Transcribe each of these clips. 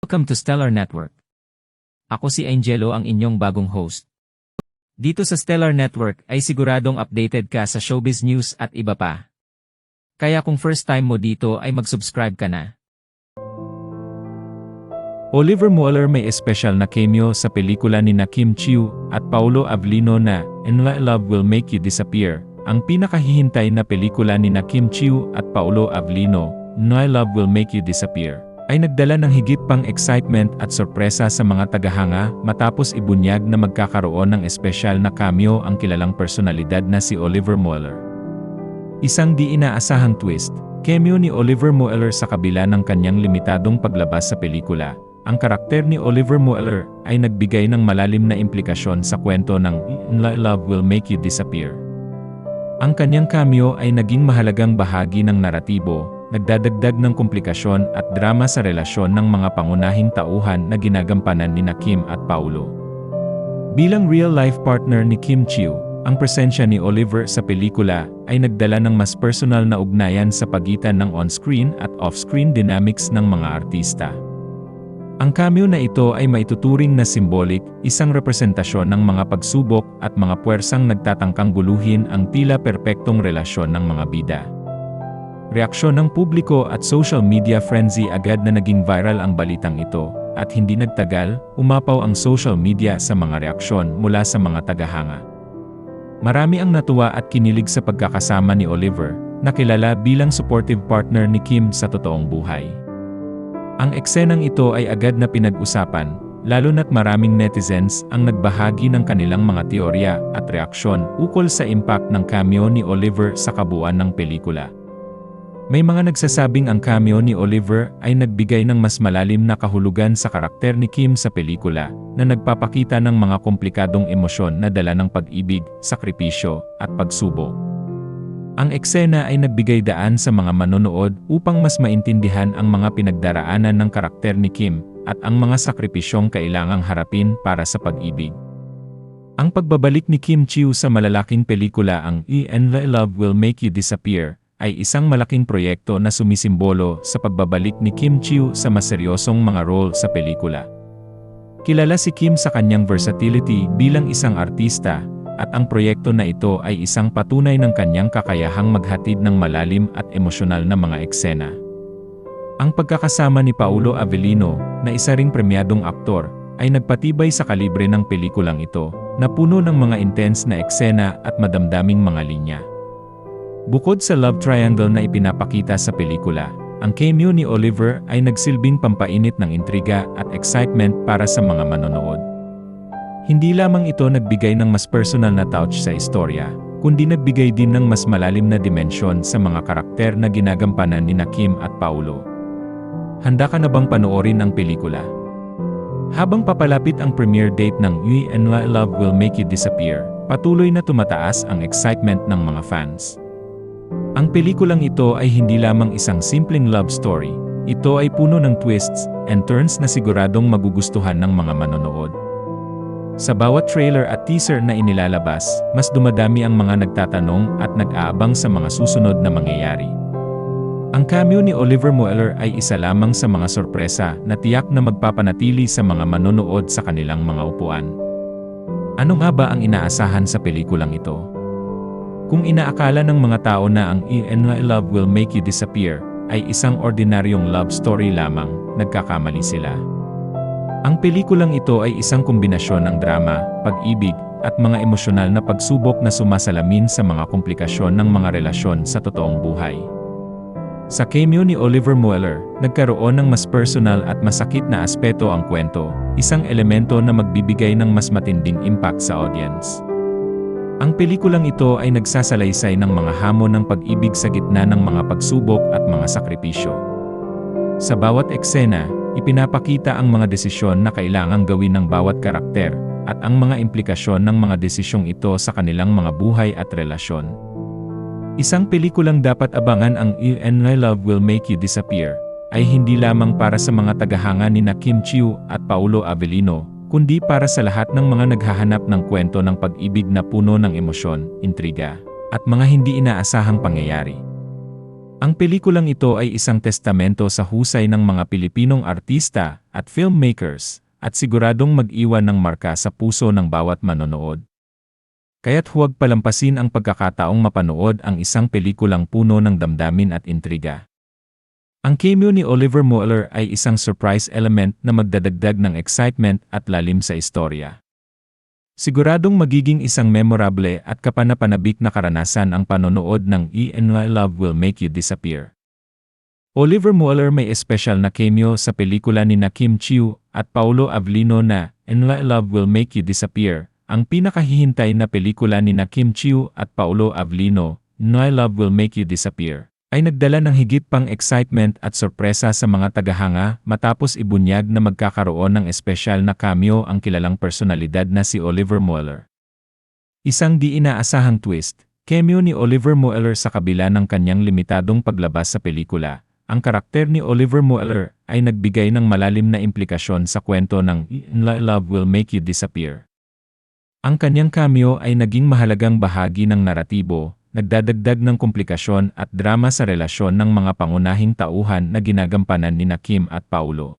Welcome to Stellar Network. Ako si Angelo ang inyong bagong host. Dito sa Stellar Network ay siguradong updated ka sa showbiz news at iba pa. Kaya kung first time mo dito ay mag-subscribe ka na. Oliver Mueller may espesyal na cameo sa pelikula ni na Kim Chiu at Paulo Avellino na In Love Will Make You Disappear, ang pinakahihintay na pelikula ni na Kim Chiu at Paulo Avellino, In Love Will Make You Disappear, ay nagdala ng higit pang excitement at sorpresa sa mga tagahanga matapos ibunyag na magkakaroon ng espesyal na cameo ang kilalang personalidad na si Oliver Mueller. Isang di inaasahang twist, cameo ni Oliver Mueller sa kabila ng kanyang limitadong paglabas sa pelikula, ang karakter ni Oliver Mueller ay nagbigay ng malalim na implikasyon sa kwento ng Love Will Make You Disappear. Ang kanyang cameo ay naging mahalagang bahagi ng naratibo, nagdadagdag ng komplikasyon at drama sa relasyon ng mga pangunahing tauhan na ginagampanan ni na Kim at Paulo. Bilang real-life partner ni Kim Chiu, ang presensya ni Oliver sa pelikula ay nagdala ng mas personal na ugnayan sa pagitan ng on-screen at off-screen dynamics ng mga artista. Ang cameo na ito ay maituturing na symbolic, isang representasyon ng mga pagsubok at mga puwersang nagtatangkang guluhin ang tila perpektong relasyon ng mga bida. Reaksyon ng publiko at social media frenzy agad na naging viral ang balitang ito, at hindi nagtagal, umapaw ang social media sa mga reaksyon mula sa mga tagahanga. Marami ang natuwa at kinilig sa pagkakasama ni Oliver, na kilala bilang supportive partner ni Kim sa totoong buhay. Ang eksenang ito ay agad na pinag-usapan, lalo na't maraming netizens ang nagbahagi ng kanilang mga teorya at reaksyon ukol sa impact ng cameo ni Oliver sa kabuuan ng pelikula. May mga nagsasabing ang cameo ni Oliver ay nagbigay ng mas malalim na kahulugan sa karakter ni Kim sa pelikula, na nagpapakita ng mga komplikadong emosyon na dala ng pag-ibig, sakripisyo, at pagsubok. Ang eksena ay nagbigay daan sa mga manonood upang mas maintindihan ang mga pinagdaraanan ng karakter ni Kim at ang mga sakripisyong kailangang harapin para sa pag-ibig. Ang pagbabalik ni Kim Chiu sa malalaking pelikula ang E and Love Will Make You Disappear ay isang malaking proyekto na sumisimbolo sa pagbabalik ni Kim Chiu sa maseryosong mga role sa pelikula. Kilala si Kim sa kanyang versatility bilang isang artista at ang proyekto na ito ay isang patunay ng kanyang kakayahang maghatid ng malalim at emosyonal na mga eksena. Ang pagkakasama ni Paulo Avellino, na isa ring premyadong aktor, ay nagpatibay sa kalibre ng pelikulang ito, na puno ng mga intense na eksena at madamdaming mga linya. Bukod sa love triangle na ipinapakita sa pelikula, ang cameo ni Oliver ay nagsilbing pampainit ng intriga at excitement para sa mga manonood. Hindi lamang ito nagbigay ng mas personal na touch sa istorya, kundi nagbigay din ng mas malalim na dimensyon sa mga karakter na ginagampanan ni Kim at Paulo. Handa ka na bang panoorin ang pelikula? Habang papalapit ang premiere date ng You and Love Will Make You Disappear, patuloy na tumataas ang excitement ng mga fans. Ang pelikulang ito ay hindi lamang isang simpleng love story, ito ay puno ng twists and turns na siguradong magugustuhan ng mga manonood. Sa bawat trailer at teaser na inilalabas, mas dumadami ang mga nagtatanong at nag-aabang sa mga susunod na mangyayari. Ang cameo ni Oliver Mueller ay isa lamang sa mga sorpresa na tiyak na magpapanatili sa mga manonood sa kanilang mga upuan. Ano nga ba ang inaasahan sa pelikulang ito? Kung inaakala ng mga tao na ang E and Love Will Make You Disappear ay isang ordinaryong love story lamang, nagkakamali sila. Ang pelikulang ito ay isang kombinasyon ng drama, pag-ibig, at mga emosyonal na pagsubok na sumasalamin sa mga komplikasyon ng mga relasyon sa totoong buhay. Sa cameo ni Oliver Mueller, nagkaroon ng mas personal at masakit na aspeto ang kwento, isang elemento na magbibigay ng mas matinding impact sa audience. Ang pelikulang ito ay nagsasalaysay ng mga hamon ng pag-ibig sa gitna ng mga pagsubok at mga sakripisyo. Sa bawat eksena, ipinapakita ang mga desisyon na kailangang gawin ng bawat karakter, at ang mga implikasyon ng mga desisyong ito sa kanilang mga buhay at relasyon. Isang pelikulang dapat abangan ang You and My Love Will Make You Disappear, ay hindi lamang para sa mga tagahanga ni Kim Chiu at Paulo Avellino, kundi para sa lahat ng mga naghahanap ng kwento ng pag-ibig na puno ng emosyon, intriga, at mga hindi inaasahang pangyayari. Ang pelikulang ito ay isang testamento sa husay ng mga Pilipinong artista at filmmakers at siguradong mag-iwan ng marka sa puso ng bawat manonood. Kaya't huwag palampasin ang pagkakataong mapanood ang isang pelikulang puno ng damdamin at intriga. Ang cameo ni Oliver Mueller ay isang surprise element na magdadagdag ng excitement at lalim sa istorya. Siguradong magiging isang memorable at kapanapanabik na karanasan ang panonood ng E My Love Will Make You Disappear. Oliver Mueller may espesyal na cameo sa pelikula ni na Kim Chiu at Paulo Avlino na My Love Will Make You Disappear, ang pinakahihintay na pelikula ni na Kim Chiu at Paulo Avlino, My Love Will Make You Disappear ay nagdala ng higit pang excitement at sorpresa sa mga tagahanga matapos ibunyag na magkakaroon ng espesyal na cameo ang kilalang personalidad na si Oliver Mueller. Isang di inaasahang twist, cameo ni Oliver Mueller sa kabila ng kanyang limitadong paglabas sa pelikula. Ang karakter ni Oliver Mueller ay nagbigay ng malalim na implikasyon sa kwento ng Love Will Make You Disappear. Ang kanyang cameo ay naging mahalagang bahagi ng naratibo nagdadagdag ng komplikasyon at drama sa relasyon ng mga pangunahing tauhan na ginagampanan ni Kim at Paulo.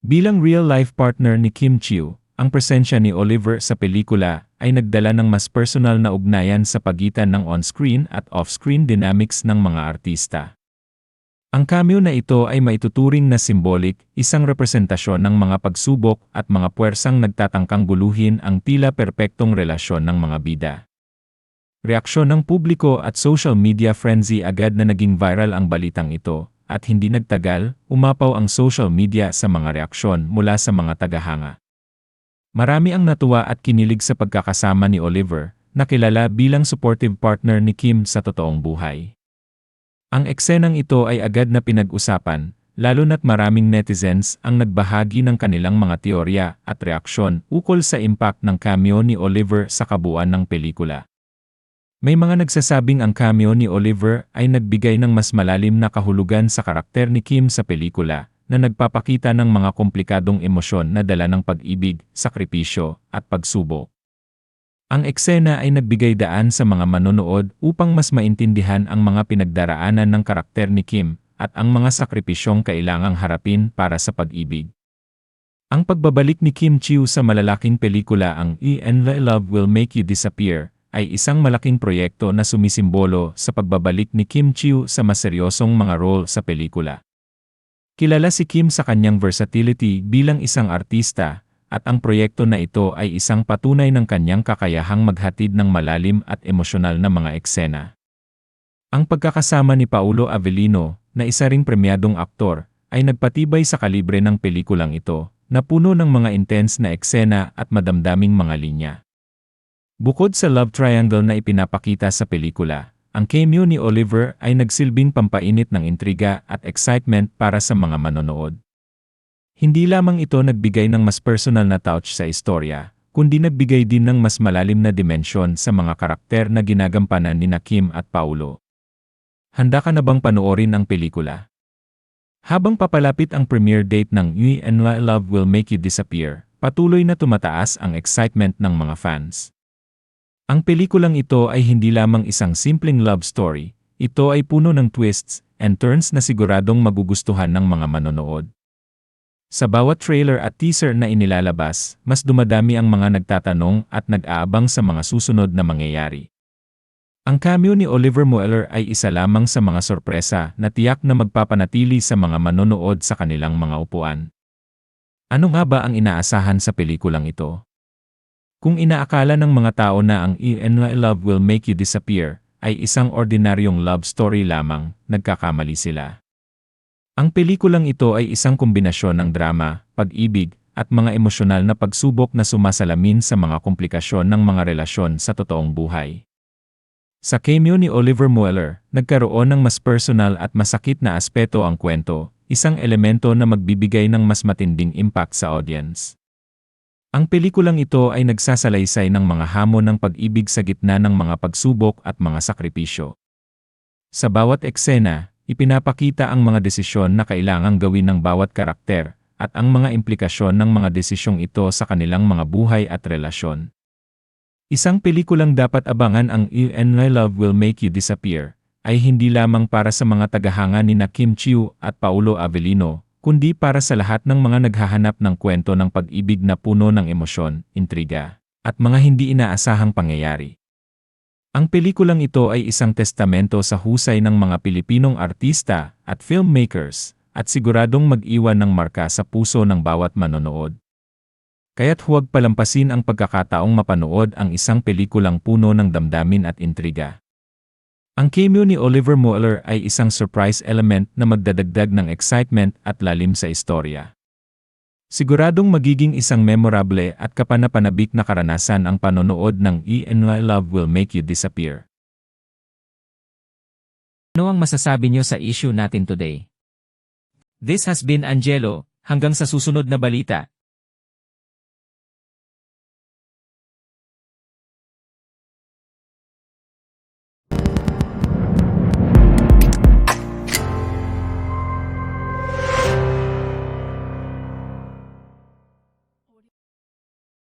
Bilang real-life partner ni Kim Chiu, ang presensya ni Oliver sa pelikula ay nagdala ng mas personal na ugnayan sa pagitan ng on-screen at off-screen dynamics ng mga artista. Ang cameo na ito ay maituturing na symbolic, isang representasyon ng mga pagsubok at mga puwersang nagtatangkang guluhin ang tila perpektong relasyon ng mga bida. Reaksyon ng publiko at social media frenzy agad na naging viral ang balitang ito, at hindi nagtagal, umapaw ang social media sa mga reaksyon mula sa mga tagahanga. Marami ang natuwa at kinilig sa pagkakasama ni Oliver, na kilala bilang supportive partner ni Kim sa totoong buhay. Ang eksenang ito ay agad na pinag-usapan, lalo na't maraming netizens ang nagbahagi ng kanilang mga teorya at reaksyon ukol sa impact ng cameo ni Oliver sa kabuuan ng pelikula. May mga nagsasabing ang cameo ni Oliver ay nagbigay ng mas malalim na kahulugan sa karakter ni Kim sa pelikula, na nagpapakita ng mga komplikadong emosyon na dala ng pag-ibig, sakripisyo, at pagsubo. Ang eksena ay nagbigay daan sa mga manonood upang mas maintindihan ang mga pinagdaraanan ng karakter ni Kim at ang mga sakripisyong kailangang harapin para sa pag-ibig. Ang pagbabalik ni Kim Chiu sa malalaking pelikula ang E and Love Will Make You Disappear ay isang malaking proyekto na sumisimbolo sa pagbabalik ni Kim Chiu sa maseryosong mga role sa pelikula. Kilala si Kim sa kanyang versatility bilang isang artista, at ang proyekto na ito ay isang patunay ng kanyang kakayahang maghatid ng malalim at emosyonal na mga eksena. Ang pagkakasama ni Paulo Avellino, na isa ring premyadong aktor, ay nagpatibay sa kalibre ng pelikulang ito, na puno ng mga intense na eksena at madamdaming mga linya. Bukod sa love triangle na ipinapakita sa pelikula, ang cameo ni Oliver ay nagsilbing pampainit ng intriga at excitement para sa mga manonood. Hindi lamang ito nagbigay ng mas personal na touch sa istorya, kundi nagbigay din ng mas malalim na dimensyon sa mga karakter na ginagampanan ni Kim at Paulo. Handa ka na bang panoorin ang pelikula? Habang papalapit ang premiere date ng You and Love Will Make You Disappear, patuloy na tumataas ang excitement ng mga fans. Ang pelikulang ito ay hindi lamang isang simpleng love story, ito ay puno ng twists and turns na siguradong magugustuhan ng mga manonood. Sa bawat trailer at teaser na inilalabas, mas dumadami ang mga nagtatanong at nag-aabang sa mga susunod na mangyayari. Ang cameo ni Oliver Mueller ay isa lamang sa mga sorpresa na tiyak na magpapanatili sa mga manonood sa kanilang mga upuan. Ano nga ba ang inaasahan sa pelikulang ito? Kung inaakala ng mga tao na ang E and Love Will Make You Disappear ay isang ordinaryong love story lamang, nagkakamali sila. Ang pelikulang ito ay isang kombinasyon ng drama, pag-ibig, at mga emosyonal na pagsubok na sumasalamin sa mga komplikasyon ng mga relasyon sa totoong buhay. Sa cameo ni Oliver Mueller, nagkaroon ng mas personal at masakit na aspeto ang kwento, isang elemento na magbibigay ng mas matinding impact sa audience. Ang pelikulang ito ay nagsasalaysay ng mga hamon ng pag-ibig sa gitna ng mga pagsubok at mga sakripisyo. Sa bawat eksena, ipinapakita ang mga desisyon na kailangang gawin ng bawat karakter at ang mga implikasyon ng mga desisyong ito sa kanilang mga buhay at relasyon. Isang pelikulang dapat abangan ang You and My Love Will Make You Disappear, ay hindi lamang para sa mga tagahanga ni Kim Chiu at Paulo Avellino, kundi para sa lahat ng mga naghahanap ng kwento ng pag-ibig na puno ng emosyon, intriga, at mga hindi inaasahang pangyayari. Ang pelikulang ito ay isang testamento sa husay ng mga Pilipinong artista at filmmakers, at siguradong mag-iwan ng marka sa puso ng bawat manonood. Kaya't huwag palampasin ang pagkakataong mapanood ang isang pelikulang puno ng damdamin at intriga. Ang cameo ni Oliver Mueller ay isang surprise element na magdadagdag ng excitement at lalim sa istorya. Siguradong magiging isang memorable at kapanapanabik na karanasan ang panonood ng E My Love Will Make You Disappear. Ano ang masasabi nyo sa issue natin today? This has been Angelo, hanggang sa susunod na balita,